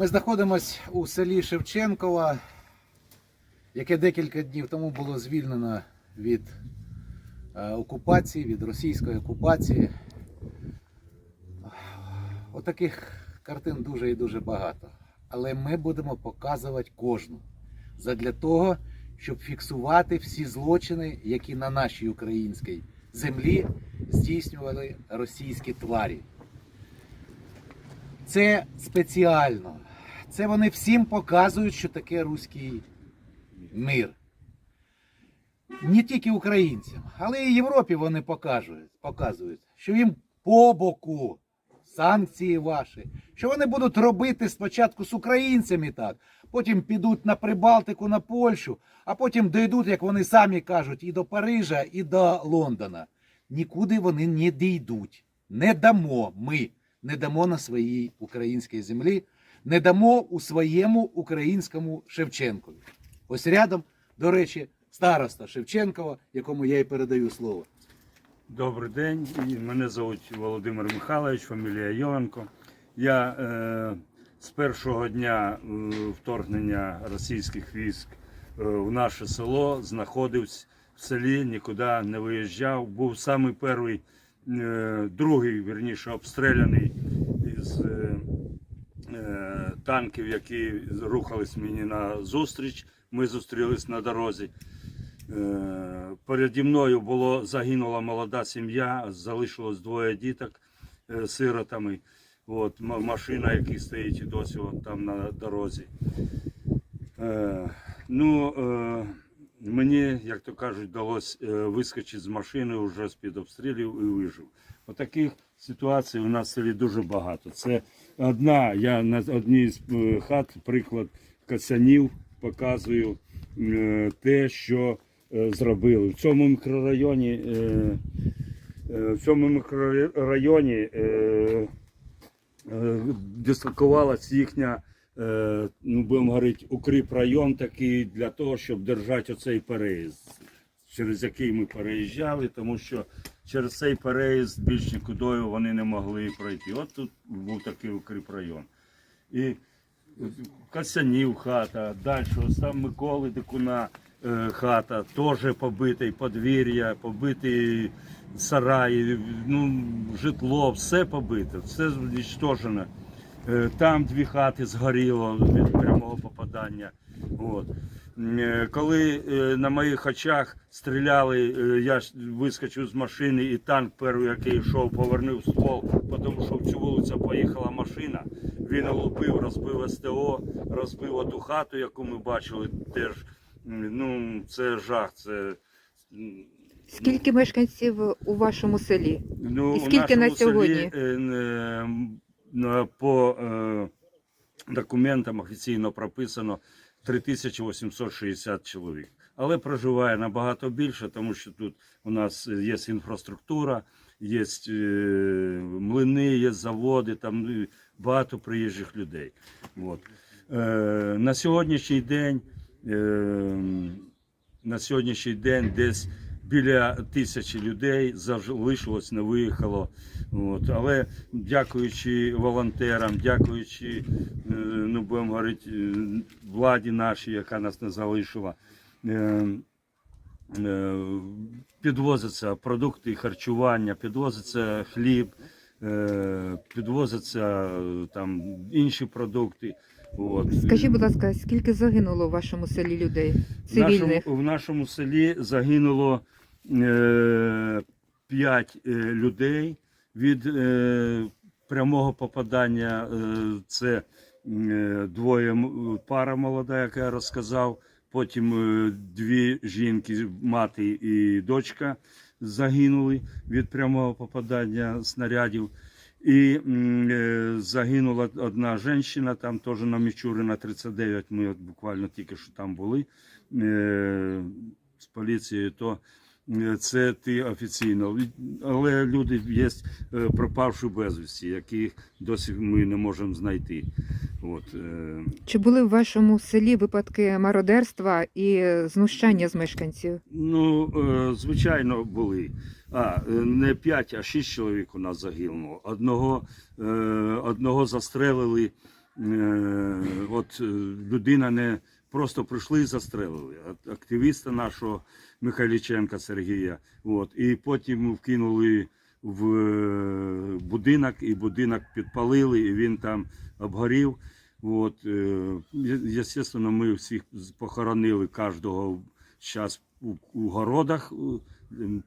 Ми знаходимося у селі Шевченкова, яке декілька днів тому було звільнено від е, окупації, від російської окупації. Отаких картин дуже і дуже багато. Але ми будемо показувати кожну задля того, щоб фіксувати всі злочини, які на нашій українській землі здійснювали російські тварі. Це спеціально. Це вони всім показують, що таке руський мир. Не тільки українцям, але і Європі вони покажуть, показують, що їм по боку санкції ваші, що вони будуть робити спочатку з українцями так, потім підуть на Прибалтику, на Польщу, а потім дійдуть, як вони самі кажуть, і до Парижа, і до Лондона. Нікуди вони не дійдуть. Не дамо ми, не дамо на своїй українській землі, не дамо у своєму українському Шевченкові. Ось рядом, до речі, староста Шевченкова, якому я і передаю слово. Добрий день. Мене звуть Володимир Михайлович, фамілія Йованко. Я е, з першого дня е, вторгнення російських військ е, в наше село знаходився в селі, нікуди не виїжджав. Був самий перший, е, другий, вірніше, обстріляний із е, танків, які рухались мені на зустріч. Ми зустрілись на дорозі. Е, Переді мною було загинула молода сім'я, залишилось двоє діток е, сиротами. От, машина, яка стоїть досі от там на дорозі. Е, ну, е, мені, як то кажуть, вдалося е, вискочити з машини вже з-під обстрілів і вижив. Отаких ситуацій у нас в селі дуже багато. Це одна, я на одній з е, хат, приклад касянів, показую е, те, що е, зробили. В цьому мікрорайоні, в цьому мікрорайоні дислокувалась їхня, ну будемо говорити, укріп район такий для того, щоб держати оцей переїзд, через який ми переїжджали, тому що через цей переїзд більш нікудою вони не могли пройти. От тут був такий укріп район. І Касянів хата, далі ось там Миколи Дикуна е, хата, теж побитий подвір'я, побитий сараї, ну, житло, все побите, все знищено. Е, Там дві хати згоріло від прямого попадання. От. Е, Коли е, на моїх очах стріляли, е, я вискочив з машини і танк перший, який йшов, повернув ствол, тому що в цю вулицю поїхала машина. Він лупив, розбив СТО, розбив оту хату, яку ми бачили. Теж ну, це жах. Це Скільки мешканців у вашому селі? Ну, І у скільки на сьогодні? Селі, по документам офіційно прописано 3860 чоловік. Але проживає набагато більше, тому що тут у нас є інфраструктура, є е, млини, є заводи, там ну, багато приїжджих людей. От. Е, на сьогоднішній день е, на сьогоднішній день десь біля тисячі людей залишилось, не виїхало. От. Але дякуючи волонтерам, дякуючи, е, ну будемо говорити, е, владі нашій, яка нас не залишила. е, Підвозяться продукти харчування, підвозиться хліб, підвозяться е, там інші продукти. От. Скажіть, будь ласка, скільки загинуло у вашому селі людей В нашому, в нашому селі загинуло 5 е, людей від е, прямого попадання. Е, це е, двоє пара молода, яка я розказав. Потім е, дві жінки, мати і дочка, загинули від прямого попадання снарядів. І е, загинула одна жінка, там теж на Мічурина 39, ми от буквально тільки що там були е, з поліцією, то е, це ти офіційно. Але люди є е, пропавши безвісті, яких досі ми не можемо знайти. От, е, Чи були в вашому селі випадки мародерства і знущання з мешканців? Ну, е, звичайно, були. А, е, не 5, а 6 чоловік у нас загинуло. Одного, е, одного застрелили е, от е, людина не просто прийшли і застрелили. Активіста нашого Михайліченка Сергія. От, і потім вкинули в е, будинок, і будинок підпалили, і він там обгорів. От, е, є- естественно, ми всіх похоронили кожного зараз у, у городах.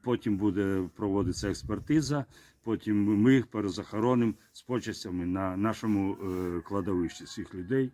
Потім буде проводитися експертиза. Потім ми їх перезахоронимо з почестями на нашому е, кладовищі всіх людей.